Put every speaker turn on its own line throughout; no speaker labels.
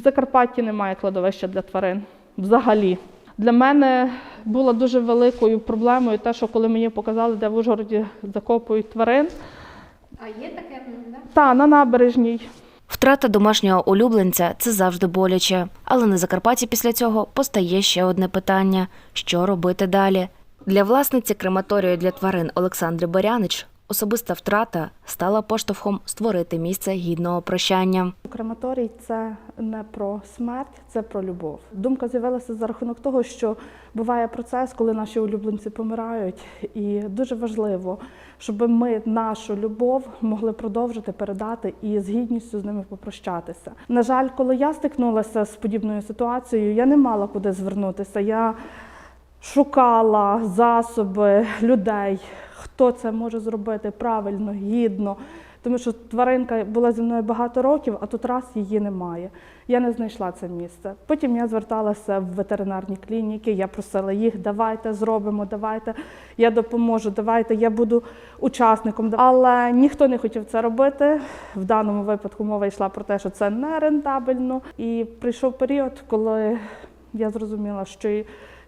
В Закарпатті немає кладовища для тварин взагалі. Для мене було дуже великою проблемою те, що коли мені показали, де в Ужгороді закопують тварин,
А є таке, да?
та на набережній.
Втрата домашнього улюбленця це завжди боляче. Але на Закарпатті після цього постає ще одне питання: що робити далі? Для власниці крематорію для тварин Олександри Барянич особиста втрата стала поштовхом створити місце гідного прощання.
Крематорій це не про смерть, це про любов. Думка з'явилася за рахунок того, що буває процес, коли наші улюбленці помирають, і дуже важливо, щоб ми нашу любов могли продовжити передати і з гідністю з ними попрощатися. На жаль, коли я стикнулася з подібною ситуацією, я не мала куди звернутися. Я шукала засоби людей, хто це може зробити правильно, гідно. Тому що тваринка була зі мною багато років, а тут раз її немає. Я не знайшла це місце. Потім я зверталася в ветеринарні клініки, я просила їх, давайте зробимо, давайте, я допоможу, давайте, я буду учасником. Але ніхто не хотів це робити. В даному випадку мова йшла про те, що це не рентабельно. І прийшов період, коли я зрозуміла, що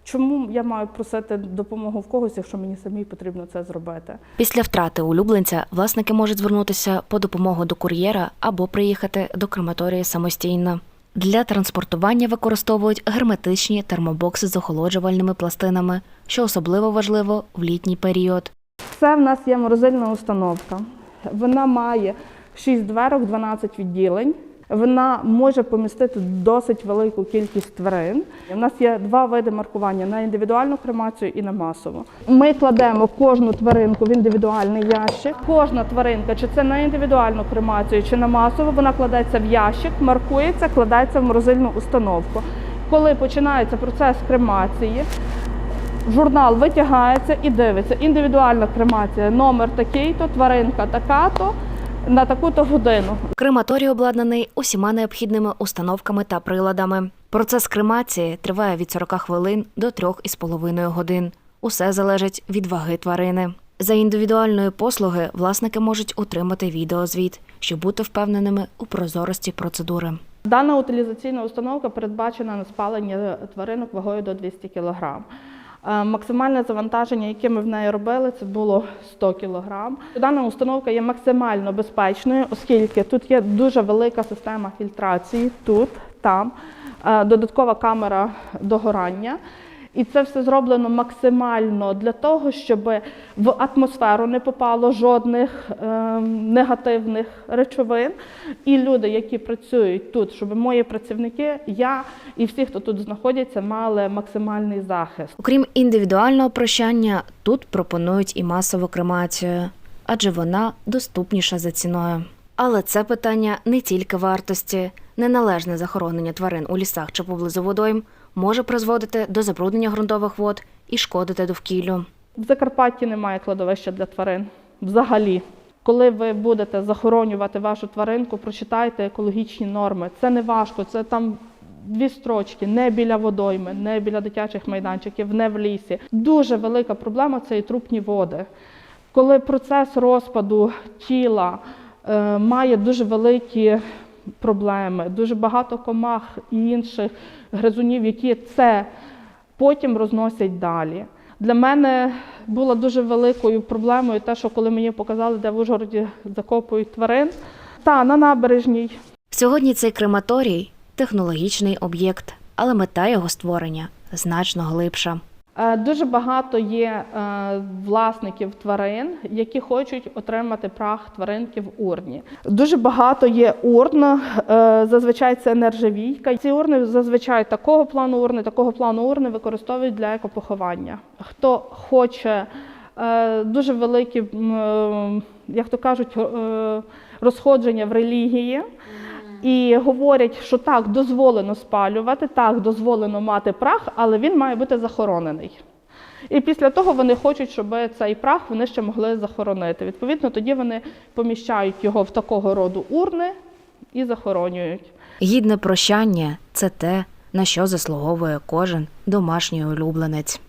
чому я маю просити допомогу в когось, якщо мені самій потрібно це зробити.
Після втрати улюбленця власники можуть звернутися по допомогу до кур'єра або приїхати до крематорії самостійно. Для транспортування використовують герметичні термобокси з охолоджувальними пластинами, що особливо важливо в літній період.
Це в нас є морозильна установка. Вона має 6 дверок, 12 відділень. Вона може помістити досить велику кількість тварин. У нас є два види маркування на індивідуальну кремацію і на масову. Ми кладемо кожну тваринку в індивідуальний ящик. Кожна тваринка, чи це на індивідуальну кремацію, чи на масову, вона кладеться в ящик, маркується, кладеться в морозильну установку. Коли починається процес кремації, Журнал витягається і дивиться. Індивідуальна кремація, номер такий-то, тваринка така-то, на таку-то годину.
Крематорій обладнаний усіма необхідними установками та приладами. Процес кремації триває від 40 хвилин до 3,5 годин. Усе залежить від ваги тварини. За індивідуальної послуги власники можуть отримати відеозвіт, щоб бути впевненими у прозорості процедури.
Дана утилізаційна установка передбачена на спалення тваринок вагою до 200 кг. Е, Максимальне завантаження, яке ми в неї робили, це було 100 кг. Дана установка є максимально безпечною, оскільки тут є дуже велика система фільтрації, тут, там, е, додаткова камера догорання. І це все зроблено максимально для того, щоб в атмосферу не попало жодних е, негативних речовин. І люди, які працюють тут, щоб мої працівники, я і всі, хто тут знаходяться, мали максимальний захист.
Окрім індивідуального прощання, тут пропонують і масову кремацію, адже вона доступніша за ціною. Але це питання не тільки вартості. Неналежне захоронення тварин у лісах чи поблизу водойм може призводити до забруднення ґрунтових вод і шкодити довкіллю.
В Закарпатті немає кладовища для тварин взагалі. Коли ви будете захоронювати вашу тваринку, прочитайте екологічні норми. Це не важко, це там дві строчки, не біля водойми, не біля дитячих майданчиків, не в лісі. Дуже велика проблема це і трупні води. Коли процес розпаду тіла е, має дуже великі проблеми, дуже багато комах і інших гризунів, які це потім розносять далі. Для мене було дуже великою проблемою те, що коли мені показали, де в Ужгороді закопують тварин, та на набережній.
Сьогодні цей крематорій технологічний об'єкт, але мета його створення значно глибша.
Е, Дуже багато є е, власників тварин, які хочуть отримати прах тваринки в урні. Дуже багато є урн, е, зазвичай це нержавійка. Ці урни зазвичай такого плану урни, такого плану урни використовують для екопоховання. Хто хоче дуже великі, як то кажуть, розходження в релігії. І говорять, що так, дозволено спалювати, так, дозволено мати прах, але він має бути захоронений. І після того вони хочуть, щоб цей прах вони ще могли захоронити. Відповідно, тоді вони поміщають його в такого роду урни і захоронюють.
Гідне прощання це те, на що заслуговує кожен домашній улюбленець.